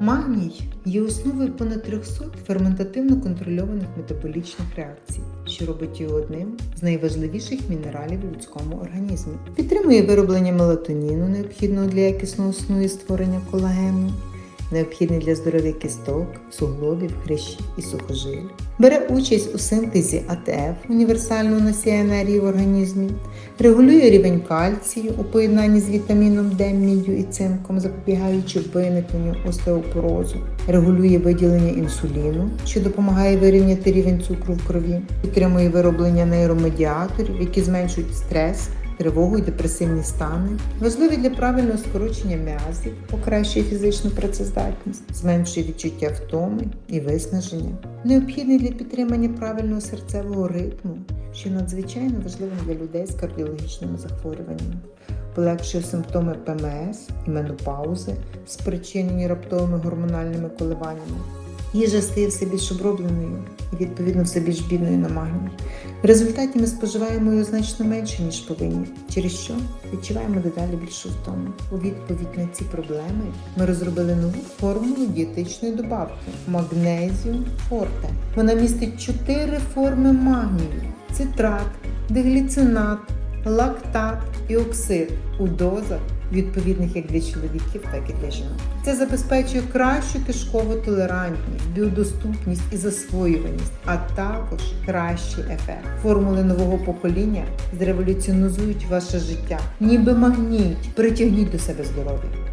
Магній є основою понад 300 ферментативно контрольованих метаболічних реакцій, що робить його одним з найважливіших мінералів у людському організмі. Підтримує вироблення мелатоніну, необхідного для якісного сну і створення колагену, необхідний для здоров'я кісток, суглобів, хрящів і сухожилів. Бере участь у синтезі АТФ універсального носія енергії в організмі, регулює рівень кальцію у поєднанні з вітаміном Д, міддю і цинком, запобігаючи виникненню остеопорозу, регулює виділення інсуліну, що допомагає вирівняти рівень цукру в крові, підтримує вироблення нейромедіаторів, які зменшують стрес. Тривогу і депресивні стани, важливий для правильного скорочення м'язів, покращує фізичну працездатність, зменшує відчуття втоми і виснаження, необхідний для підтримання правильного серцевого ритму, що надзвичайно важливим для людей з кардіологічними захворюваннями, полегшує симптоми ПМС і менопаузи, спричинені раптовими гормональними коливаннями. Їжа стає все більш обробленою і відповідно все більш бідною на магній. В результаті ми споживаємо його значно менше, ніж повинні, через що відчуваємо дедалі більшу втому. У відповідь на ці проблеми ми розробили нову формулу дієтичної добавки магнезіум форте. Вона містить чотири форми магнію: цитрат, дигліцинат, лактат і оксид у дозах. Відповідних як для чоловіків, так і для жінок. Це забезпечує кращу кишкову толерантність, біодоступність і засвоюваність, а також кращий ефект. Формули нового покоління зреволюціонізують ваше життя, ніби магніт. Притягніть до себе здоров'я.